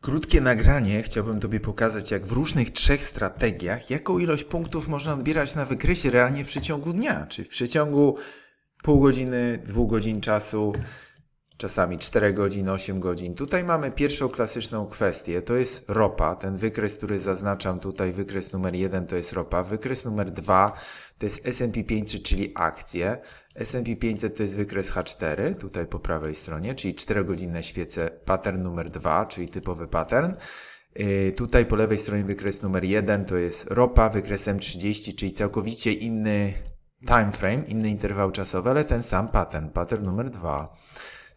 Krótkie nagranie chciałbym Tobie pokazać, jak w różnych trzech strategiach, jaką ilość punktów można odbierać na wykresie realnie w przeciągu dnia, czyli w przeciągu pół godziny, dwóch godzin czasu, czasami 4 godzin, 8 godzin. Tutaj mamy pierwszą klasyczną kwestię, to jest ropa. Ten wykres, który zaznaczam tutaj, wykres numer 1 to jest ropa. Wykres numer 2 to jest S&P 500, czyli akcje. S&P 500 to jest wykres H4, tutaj po prawej stronie, czyli 4-godzinne świece, pattern numer 2, czyli typowy pattern. Yy, Tutaj po lewej stronie wykres numer 1 to jest ropa, wykres M30, czyli całkowicie inny time frame, inny interwał czasowy, ale ten sam pattern, pattern numer 2.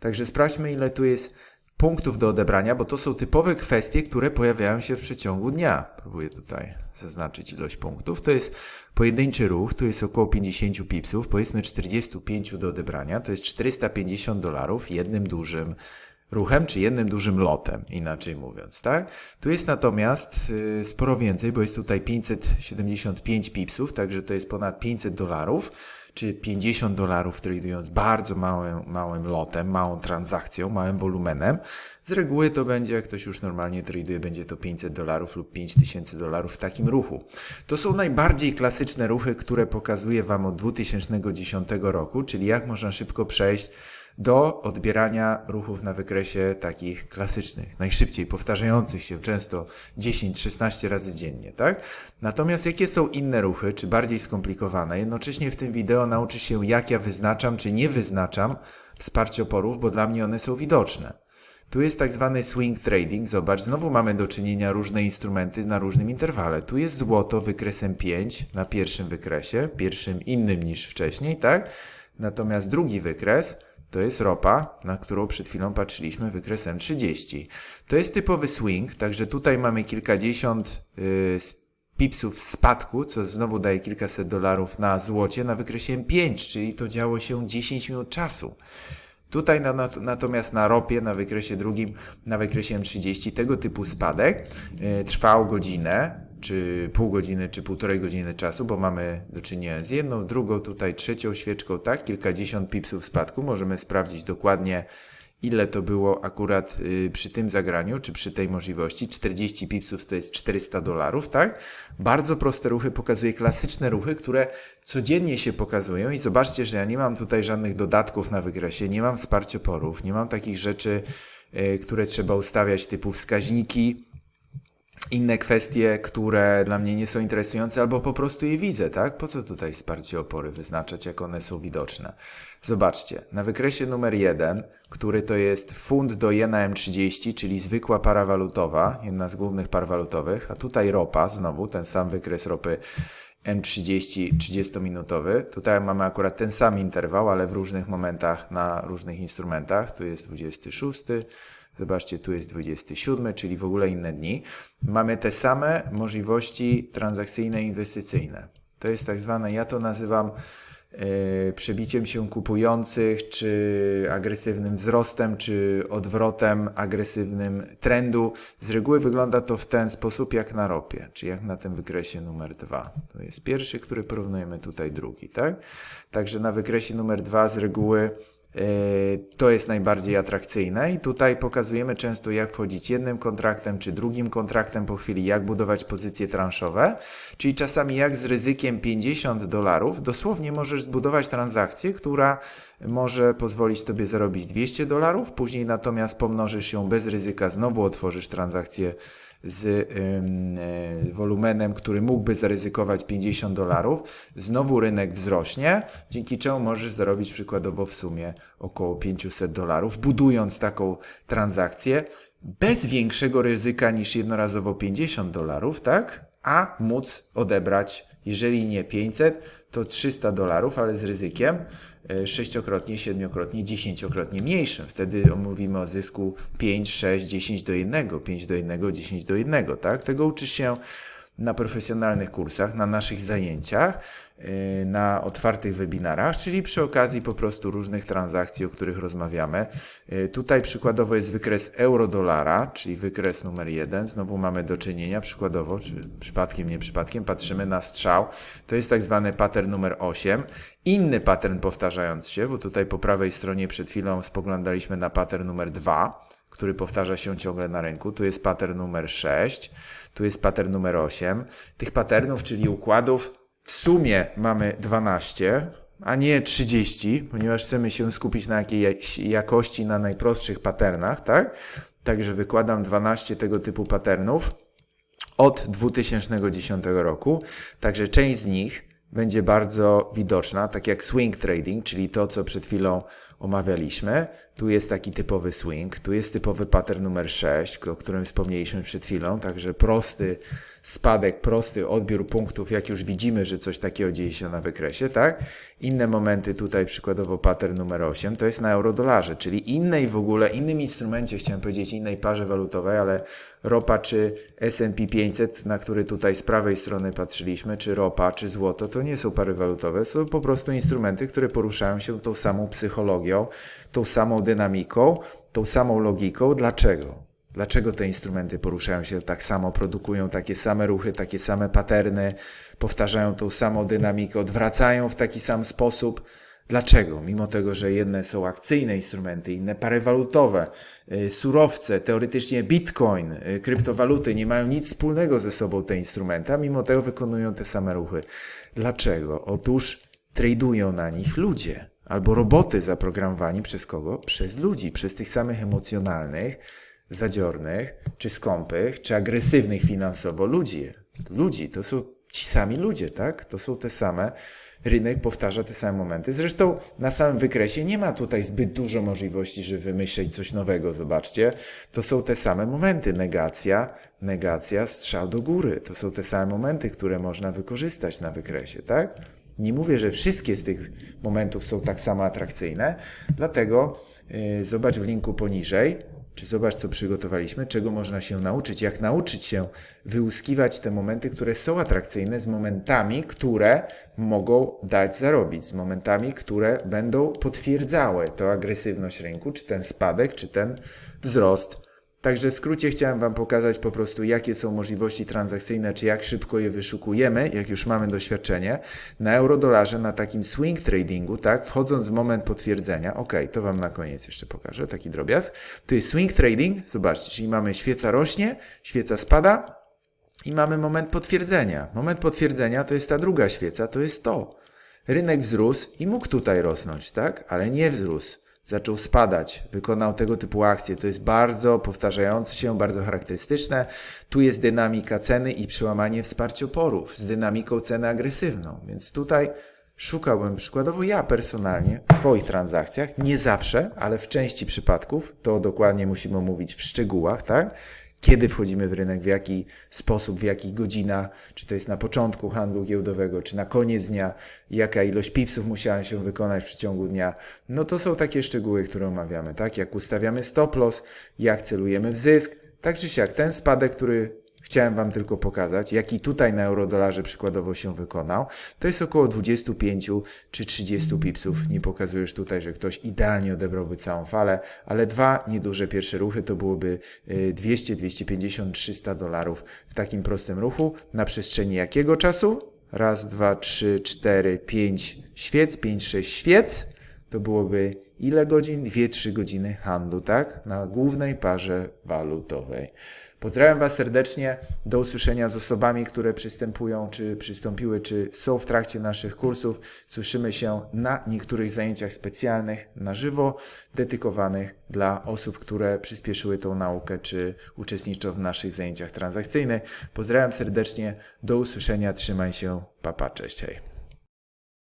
Także sprawdźmy, ile tu jest punktów do odebrania, bo to są typowe kwestie, które pojawiają się w przeciągu dnia. Próbuję tutaj zaznaczyć ilość punktów. To jest pojedynczy ruch, tu jest około 50 pipsów, powiedzmy 45 do odebrania, to jest 450 dolarów jednym dużym ruchem, czy jednym dużym lotem, inaczej mówiąc, tak? Tu jest natomiast y, sporo więcej, bo jest tutaj 575 pipsów, także to jest ponad 500 dolarów, czy 50 dolarów tradując bardzo małym, małym lotem, małą transakcją, małym wolumenem. Z reguły to będzie, jak ktoś już normalnie traduje, będzie to 500 dolarów lub 5000 dolarów w takim ruchu. To są najbardziej klasyczne ruchy, które pokazuję Wam od 2010 roku, czyli jak można szybko przejść do odbierania ruchów na wykresie takich klasycznych, najszybciej powtarzających się często 10-16 razy dziennie, tak? Natomiast jakie są inne ruchy, czy bardziej skomplikowane? Jednocześnie w tym wideo nauczy się, jak ja wyznaczam, czy nie wyznaczam wsparcie oporów, bo dla mnie one są widoczne. Tu jest tak zwany swing trading. Zobacz, znowu mamy do czynienia różne instrumenty na różnym interwale. Tu jest złoto wykresem 5 na pierwszym wykresie, pierwszym innym niż wcześniej, tak? Natomiast drugi wykres to jest ropa, na którą przed chwilą patrzyliśmy, wykresem 30. To jest typowy swing, także tutaj mamy kilkadziesiąt yy, pipsów spadku, co znowu daje kilkaset dolarów na złocie na wykresie M5, czyli to działo się 10 minut czasu. Tutaj na, na, natomiast na ropie, na wykresie drugim, na wykresie M30, tego typu spadek y, trwał godzinę, czy pół godziny, czy półtorej godziny czasu, bo mamy do czynienia z jedną, drugą, tutaj trzecią świeczką, tak, kilkadziesiąt pipsów spadku. Możemy sprawdzić dokładnie, ile to było akurat y, przy tym zagraniu, czy przy tej możliwości. 40 pipsów to jest 400 dolarów, tak? Bardzo proste ruchy, pokazuje klasyczne ruchy, które codziennie się pokazują i zobaczcie, że ja nie mam tutaj żadnych dodatków na wykresie, nie mam wsparcia porów, nie mam takich rzeczy, y, które trzeba ustawiać typu wskaźniki, inne kwestie, które dla mnie nie są interesujące, albo po prostu je widzę, tak? Po co tutaj wsparcie opory wyznaczać, jak one są widoczne? Zobaczcie, na wykresie numer jeden, który to jest funt do jena M30, czyli zwykła para walutowa, jedna z głównych par walutowych, a tutaj ropa, znowu ten sam wykres ropy M30 30-minutowy. Tutaj mamy akurat ten sam interwał, ale w różnych momentach na różnych instrumentach. Tu jest 26, Zobaczcie, tu jest 27, czyli w ogóle inne dni. Mamy te same możliwości transakcyjne inwestycyjne. To jest tak zwane, ja to nazywam yy, przebiciem się kupujących, czy agresywnym wzrostem, czy odwrotem agresywnym trendu. Z reguły wygląda to w ten sposób jak na ropie, czy jak na tym wykresie numer 2. To jest pierwszy, który porównujemy tutaj drugi, tak? Także na wykresie numer 2 z reguły to jest najbardziej atrakcyjne i tutaj pokazujemy często jak wchodzić jednym kontraktem czy drugim kontraktem po chwili, jak budować pozycje transzowe, czyli czasami jak z ryzykiem 50 dolarów dosłownie możesz zbudować transakcję, która może pozwolić Tobie zarobić 200 dolarów, później natomiast pomnożysz ją bez ryzyka, znowu otworzysz transakcję z y, wolumenem, który mógłby zaryzykować 50 dolarów, znowu rynek wzrośnie, dzięki czemu możesz zarobić przykładowo w sumie około 500 dolarów, budując taką transakcję bez większego ryzyka niż jednorazowo 50 dolarów, tak? A móc odebrać, jeżeli nie 500, to 300 dolarów, ale z ryzykiem e, sześciokrotnie, siedmiokrotnie, dziesięciokrotnie mniejszym. Wtedy mówimy o zysku 5, 6, 10 do 1, 5 do 1, 10 do 1, tak? Tego uczysz się na profesjonalnych kursach, na naszych zajęciach, yy, na otwartych webinarach, czyli przy okazji po prostu różnych transakcji, o których rozmawiamy. Yy, tutaj przykładowo jest wykres euro-dolara, czyli wykres numer jeden. Znowu mamy do czynienia przykładowo, czy przypadkiem, nie przypadkiem, patrzymy na strzał. To jest tak zwany pattern numer 8. Inny pattern powtarzający się, bo tutaj po prawej stronie przed chwilą spoglądaliśmy na pattern numer 2 który powtarza się ciągle na rynku. Tu jest pattern numer 6, tu jest pattern numer 8. Tych patternów, czyli układów, w sumie mamy 12, a nie 30, ponieważ chcemy się skupić na jakiejś jakości, na najprostszych patternach, tak? Także wykładam 12 tego typu patternów od 2010 roku. Także część z nich będzie bardzo widoczna, tak jak swing trading, czyli to, co przed chwilą omawialiśmy. Tu jest taki typowy swing, tu jest typowy pattern numer 6, o którym wspomnieliśmy przed chwilą, także prosty spadek, prosty odbiór punktów, jak już widzimy, że coś takiego dzieje się na wykresie, tak? Inne momenty tutaj, przykładowo pattern numer 8, to jest na eurodolarze, czyli innej w ogóle, innym instrumencie, chciałem powiedzieć, innej parze walutowej, ale ropa czy S&P 500, na który tutaj z prawej strony patrzyliśmy, czy ropa, czy złoto, to nie są pary walutowe, są po prostu instrumenty, które poruszają się tą samą psychologią, tą samą dynamiką, tą samą logiką. Dlaczego? Dlaczego te instrumenty poruszają się tak samo, produkują takie same ruchy, takie same paterny, powtarzają tą samą dynamikę, odwracają w taki sam sposób? Dlaczego? Mimo tego, że jedne są akcyjne instrumenty, inne pary walutowe, y, surowce, teoretycznie bitcoin, y, kryptowaluty nie mają nic wspólnego ze sobą te instrumenty, a mimo tego wykonują te same ruchy. Dlaczego? Otóż tradują na nich ludzie albo roboty zaprogramowani przez kogo? Przez ludzi, przez tych samych emocjonalnych, zadziornych, czy skąpych, czy agresywnych finansowo ludzi. Ludzi, to są ci sami ludzie, tak? To są te same. Rynek powtarza te same momenty. Zresztą na samym wykresie nie ma tutaj zbyt dużo możliwości, żeby wymyśleć coś nowego. Zobaczcie, to są te same momenty. Negacja, negacja, strzał do góry. To są te same momenty, które można wykorzystać na wykresie, tak? Nie mówię, że wszystkie z tych momentów są tak samo atrakcyjne, dlatego yy, zobacz w linku poniżej, czy zobacz, co przygotowaliśmy, czego można się nauczyć, jak nauczyć się wyłuskiwać te momenty, które są atrakcyjne, z momentami, które mogą dać zarobić, z momentami, które będą potwierdzały tę agresywność rynku, czy ten spadek, czy ten wzrost. Także w skrócie chciałem Wam pokazać po prostu, jakie są możliwości transakcyjne, czy jak szybko je wyszukujemy, jak już mamy doświadczenie, na eurodolarze, na takim swing tradingu, tak, wchodząc w moment potwierdzenia. Ok, to Wam na koniec jeszcze pokażę, taki drobiazg. To jest swing trading, zobaczcie, czyli mamy świeca rośnie, świeca spada i mamy moment potwierdzenia. Moment potwierdzenia to jest ta druga świeca, to jest to. Rynek wzrósł i mógł tutaj rosnąć, tak, ale nie wzrósł zaczął spadać, wykonał tego typu akcje. To jest bardzo powtarzające się, bardzo charakterystyczne. Tu jest dynamika ceny i przełamanie wsparcioporów z dynamiką ceny agresywną. Więc tutaj szukałbym przykładowo ja personalnie w swoich transakcjach, nie zawsze, ale w części przypadków, to dokładnie musimy mówić w szczegółach, tak? Kiedy wchodzimy w rynek, w jaki sposób, w jakich godzinach, czy to jest na początku handlu giełdowego, czy na koniec dnia, jaka ilość pipsów musiała się wykonać w przeciągu dnia. No to są takie szczegóły, które omawiamy, tak? Jak ustawiamy stop loss, jak celujemy w zysk, tak czy siak ten spadek, który Chciałem Wam tylko pokazać, jaki tutaj na eurodolarze przykładowo się wykonał. To jest około 25 czy 30 pipsów. Nie pokazujesz tutaj, że ktoś idealnie odebrałby całą falę, ale dwa nieduże pierwsze ruchy to byłoby 200, 250, 300 dolarów w takim prostym ruchu. Na przestrzeni jakiego czasu? Raz, dwa, trzy, cztery, pięć świec, pięć, sześć świec. To byłoby ile godzin? Dwie, trzy godziny handlu, tak? Na głównej parze walutowej. Pozdrawiam Was serdecznie. Do usłyszenia z osobami, które przystępują, czy przystąpiły, czy są w trakcie naszych kursów. Słyszymy się na niektórych zajęciach specjalnych na żywo, dedykowanych dla osób, które przyspieszyły tą naukę, czy uczestniczą w naszych zajęciach transakcyjnych. Pozdrawiam serdecznie. Do usłyszenia. Trzymaj się. Papa, cześć. Hej.